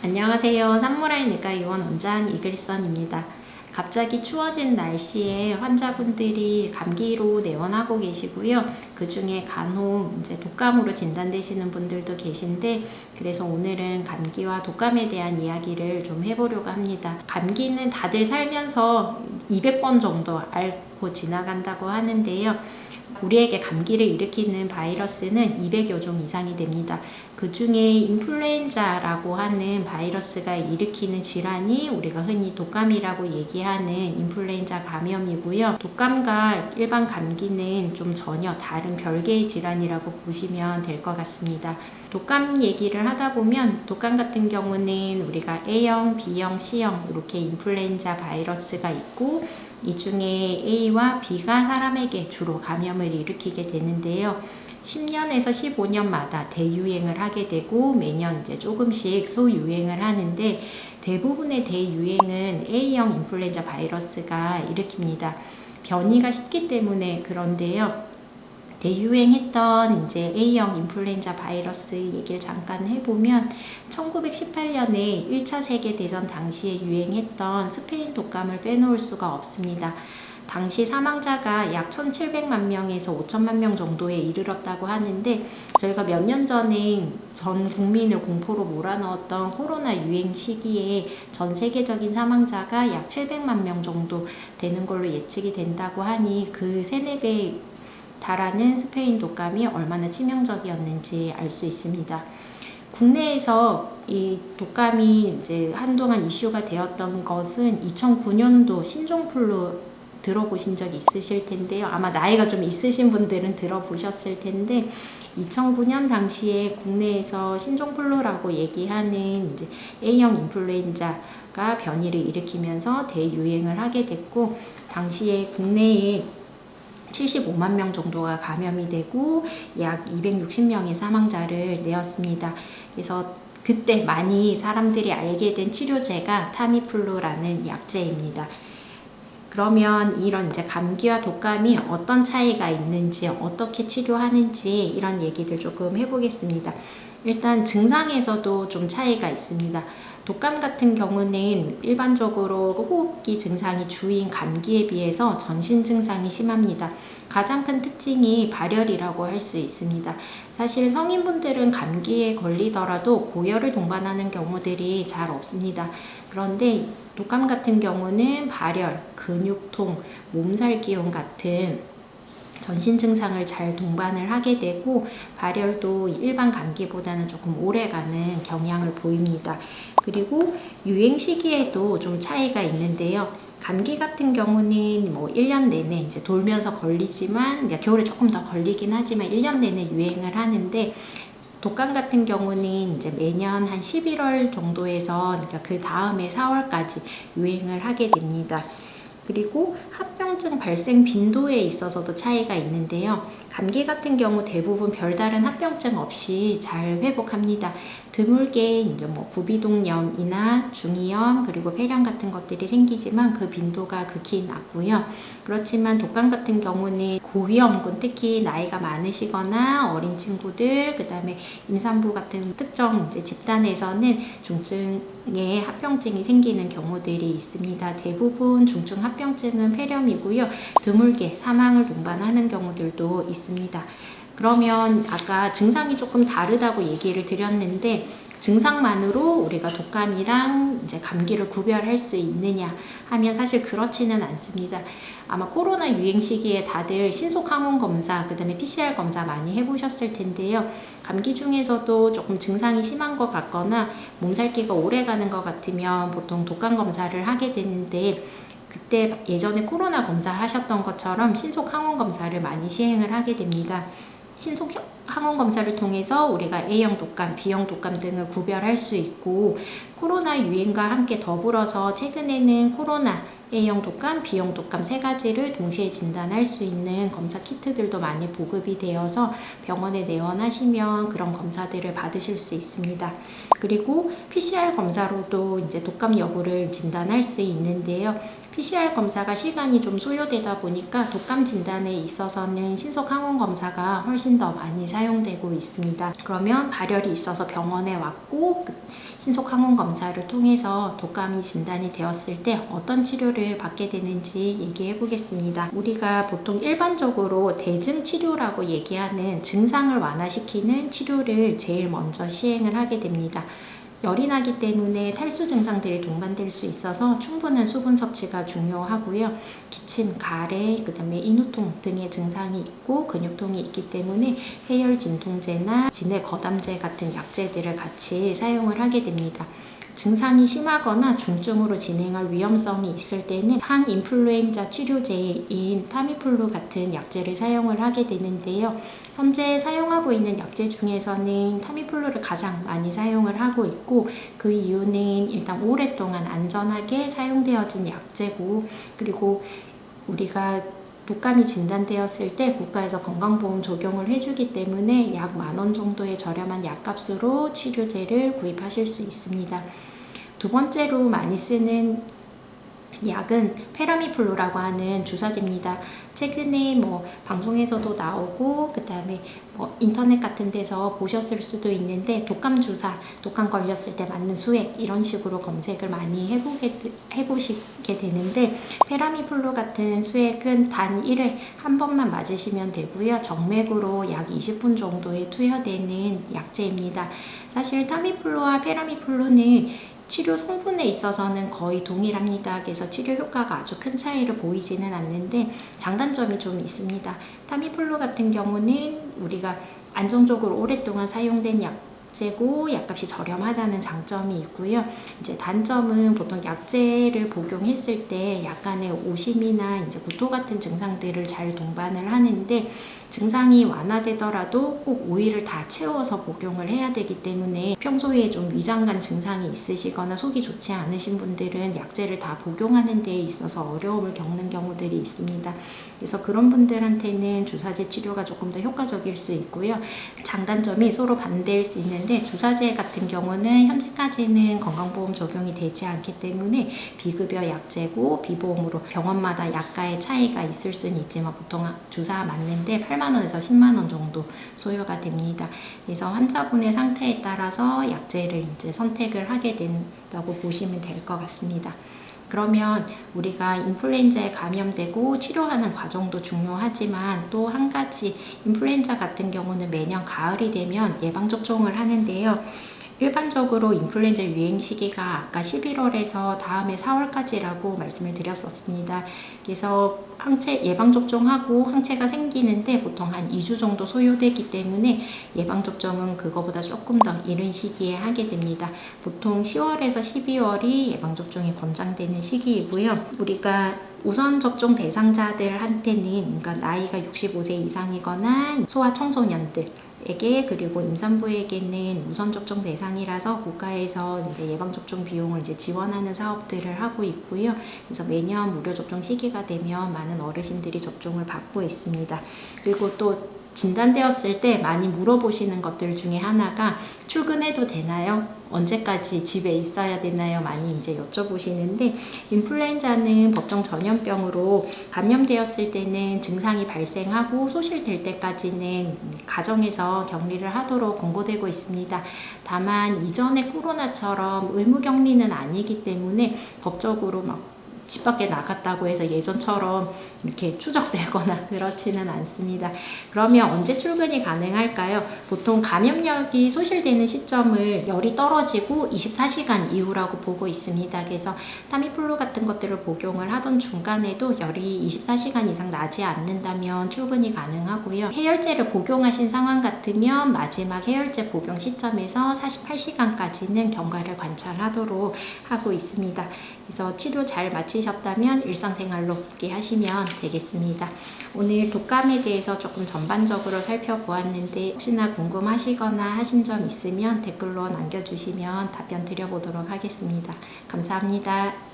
안녕하세요. 산무라이 내과 요원 원장 이글선입니다. 갑자기 추워진 날씨에 환자분들이 감기로 내원하고 계시고요. 그 중에 간혹 이제 독감으로 진단되시는 분들도 계신데, 그래서 오늘은 감기와 독감에 대한 이야기를 좀 해보려고 합니다. 감기는 다들 살면서 200번 정도 앓고 지나간다고 하는데요. 우리에게 감기를 일으키는 바이러스는 200여 종 이상이 됩니다. 그 중에 인플루엔자라고 하는 바이러스가 일으키는 질환이 우리가 흔히 독감이라고 얘기하는 인플루엔자 감염이고요. 독감과 일반 감기는 좀 전혀 다른 별개의 질환이라고 보시면 될 것 같습니다. 독감 얘기를 하다 보면 독감 같은 경우는 우리가 A형, B형, C형 이렇게 인플루엔자 바이러스가 있고 이 중에 A와 B가 사람에게 주로 감염을 일으키게 되는데요. 10년에서 15년마다 대유행을 하게 되고 매년 이제 조금씩 소유행을 하는데 대부분의 대유행은 A형 인플루엔자 바이러스가 일으킵니다. 변이가 쉽기 때문에 그런데요. 대유행했던 이제 A형 인플루엔자 바이러스 얘기를 잠깐 해보면 1918년에 1차 세계대전 당시에 유행했던 스페인 독감을 빼놓을 수가 없습니다. 당시 사망자가 약 1,700만 명에서 5천만 명 정도에 이르렀다고 하는데 저희가 몇 년 전에 전 국민을 공포로 몰아넣었던 코로나 유행 시기에 전 세계적인 사망자가 약 700만 명 정도 되는 걸로 예측이 된다고 하니 그 세네 배 달하는 스페인 독감이 얼마나 치명적이었는지 알 수 있습니다. 국내에서 이 독감이 이제 한동안 이슈가 되었던 것은 2009년도 신종플루 들어보신 적 있으실 텐데요. 아마 나이가 좀 있으신 분들은 들어보셨을 텐데 2009년 당시에 국내에서 신종플루라고 얘기하는 이제 A형 인플루엔자가 변이를 일으키면서 대유행을 하게 됐고 당시에 국내에 75만 명 정도가 감염이 되고 약 260명의 사망자를 내었습니다. 그래서 그때 많이 사람들이 알게 된 치료제가 타미플루라는 약제입니다. 그러면 이런 이제 감기와 독감이 어떤 차이가 있는지 어떻게 치료하는지 이런 얘기들 조금 해보겠습니다. 일단 증상에서도 좀 차이가 있습니다. 독감 같은 경우는 일반적으로 호흡기 증상이 주인 감기에 비해서 전신 증상이 심합니다. 가장 큰 특징이 발열이라고 할 수 있습니다. 사실 성인분들은 감기에 걸리더라도 고열을 동반하는 경우들이 잘 없습니다. 그런데 독감 같은 경우는 발열, 근육통, 몸살 기운 같은 전신 증상을 잘 동반을 하게 되고 발열도 일반 감기보다는 조금 오래가는 경향을 보입니다. 그리고 유행 시기에도 좀 차이가 있는데요. 감기 같은 경우는 뭐 1년 내내 이제 돌면서 걸리지만 그러니까 겨울에 조금 더 걸리긴 하지만 1년 내내 유행을 하는데 독감 같은 경우는 이제 매년 한 11월 정도에서 그러니까 그 다음에 4월까지 유행을 하게 됩니다. 그리고 합병증 발생 빈도에 있어서도 차이가 있는데요. 감기 같은 경우 대부분 별다른 합병증 없이 잘 회복합니다. 드물게 이제 뭐 부비동염이나 중이염 그리고 폐렴 같은 것들이 생기지만 그 빈도가 극히 낮고요. 그렇지만 독감 같은 경우는 고위험군 특히 나이가 많으시거나 어린 친구들 그다음에 임산부 같은 특정 이제 집단에서는 중증 의 합병증이 생기는 경우들이 있습니다. 대부분 중증 합병증은 폐렴이고요. 드물게 사망을 동반하는 경우들도 있습니다. 그러면 아까 증상이 조금 다르다고 얘기를 드렸는데 증상만으로 우리가 독감이랑 이제 감기를 구별할 수 있느냐 하면 사실 그렇지는 않습니다. 아마 코로나 유행 시기에 다들 신속 항원 검사, 그다음에 PCR 검사 많이 해보셨을 텐데요. 감기 중에서도 조금 증상이 심한 것 같거나 몸살기가 오래 가는 것 같으면 보통 독감 검사를 하게 되는데 그때 예전에 코로나 검사 하셨던 것처럼 신속 항원 검사를 많이 시행을 하게 됩니다. 신속 항원 검사를 통해서 우리가 A형 독감, B형 독감 등을 구별할 수 있고 코로나 유행과 함께 더불어서 최근에는 코로나 A형 독감, B형 독감 세 가지를 동시에 진단할 수 있는 검사 키트들도 많이 보급이 되어서 병원에 내원하시면 그런 검사들을 받으실 수 있습니다. 그리고 PCR 검사로도 이제 독감 여부를 진단할 수 있는데요. PCR 검사가 시간이 좀 소요되다 보니까 독감 진단에 있어서는 신속 항원 검사가 훨씬 더 많이 사용되고 있습니다. 그러면 발열이 있어서 병원에 왔고 그 신속 항원 검사를 통해서 독감이 진단이 되었을 때 어떤 치료를 받게 되는지 얘기해 보겠습니다. 우리가 보통 일반적으로 대증 치료라고 얘기하는 증상을 완화시키는 치료를 제일 먼저 시행을 하게 됩니다. 열이 나기 때문에 탈수 증상들이 동반될 수 있어서 충분한 수분 섭취가 중요하고요. 기침, 가래, 그다음에 인후통 등의 증상이 있고 근육통이 있기 때문에 해열 진통제나 진해 거담제 같은 약제들을 같이 사용을 하게 됩니다. 증상이 심하거나 중증으로 진행할 위험성이 있을 때는 항인플루엔자 치료제인 타미플루 같은 약제를 사용을 하게 되는데요. 현재 사용하고 있는 약제 중에서는 타미플루를 가장 많이 사용을 하고 있고 그 이유는 일단 오랫동안 안전하게 사용되어진 약제고 그리고 우리가 독감이 진단되었을 때 국가에서 건강보험 적용을 해주기 때문에 약 만 원 정도의 저렴한 약값으로 치료제를 구입하실 수 있습니다. 두 번째로 많이 쓰는 약은 페라미플루라고 하는 주사제입니다. 최근에 뭐 방송에서도 나오고 그다음에 뭐 인터넷 같은 데서 보셨을 수도 있는데 독감 주사, 독감 걸렸을 때 맞는 수액 이런 식으로 검색을 많이 해보게 해보시게 되는데 페라미플루 같은 수액은 단 1회 한 번만 맞으시면 되고요. 정맥으로 약 20분 정도에 투여되는 약제입니다. 사실 타미플루와 페라미플루는 치료 성분에 있어서는 거의 동일합니다. 그래서 치료 효과가 아주 큰 차이를 보이지는 않는데 장단점이 좀 있습니다. 타미플루 같은 경우는 우리가 안정적으로 오랫동안 사용된 약제고 약값이 저렴하다는 장점이 있고요. 이제 단점은 보통 약제를 복용했을 때 약간의 오심이나 이제 구토 같은 증상들을 잘 동반을 하는데 증상이 완화되더라도 꼭 오일을 다 채워서 복용을 해야 되기 때문에 평소에 좀 위장관 증상이 있으시거나 속이 좋지 않으신 분들은 약제를 다 복용하는 데 있어서 어려움을 겪는 경우들이 있습니다. 그래서 그런 분들한테는 주사제 치료가 조금 더 효과적일 수 있고요. 장단점이 서로 반대일 수 있는데 주사제 같은 경우는 현재까지는 건강보험 적용이 되지 않기 때문에 비급여 약제고 비보험으로 병원마다 약가의 차이가 있을 수는 있지만 보통 주사 맞는데 8만 원에서 10만 원 정도 소요가 됩니다. 그래서 환자분의 상태에 따라서 약제를 이제 선택을 하게 된다고 보시면 될 것 같습니다. 그러면 우리가 인플루엔자에 감염되고 치료하는 과정도 중요하지만 또 한 가지 인플루엔자 같은 경우는 매년 가을이 되면 예방접종을 하는데요. 일반적으로 인플루엔자 유행 시기가 아까 11월에서 다음해 4월까지라고 말씀을 드렸었습니다. 그래서 항체 예방 접종하고 항체가 생기는데 보통 한 2주 정도 소요되기 때문에 예방 접종은 그거보다 조금 더 이른 시기에 하게 됩니다. 보통 10월에서 12월이 예방 접종이 권장되는 시기이고요. 우리가 우선 접종 대상자들한테는 그러니까 나이가 65세 이상이거나 소아 청소년들 에게 그리고 임산부에게는 우선 접종 대상이라서 국가에서 이제 예방 접종 비용을 이제 지원하는 사업들을 하고 있고요. 그래서 매년 무료 접종 시기가 되면 많은 어르신들이 접종을 받고 있습니다. 그리고 또 진단되었을 때 많이 물어보시는 것들 중에 하나가 출근해도 되나요? 언제까지 집에 있어야 되나요? 많이 이제 여쭤보시는데 인플루엔자는 법정 전염병으로 감염되었을 때는 증상이 발생하고 소실될 때까지는 가정에서 격리를 하도록 권고되고 있습니다. 다만 이전의 코로나처럼 의무 격리는 아니기 때문에 법적으로 막 집 밖에 나갔다고 해서 예전처럼 이렇게 추적되거나 그렇지는 않습니다. 그러면 언제 출근이 가능할까요? 보통 감염력이 소실되는 시점을 열이 떨어지고 24시간 이후라고 보고 있습니다. 그래서 타미플루 같은 것들을 복용을 하던 중간에도 열이 24시간 이상 나지 않는다면 출근이 가능하고요. 해열제를 복용하신 상황 같으면 마지막 해열제 복용 시점에서 48시간까지는 경과를 관찰하도록 하고 있습니다. 그래서 치료 잘 마 치셨다면 일상생활로 복귀하시면 되겠습니다. 오늘 독감에 대해서 조금 전반적으로 살펴보았는데 혹시나 궁금하시거나 하신 점 있으면 댓글로 남겨주시면 답변 드려보도록 하겠습니다. 감사합니다.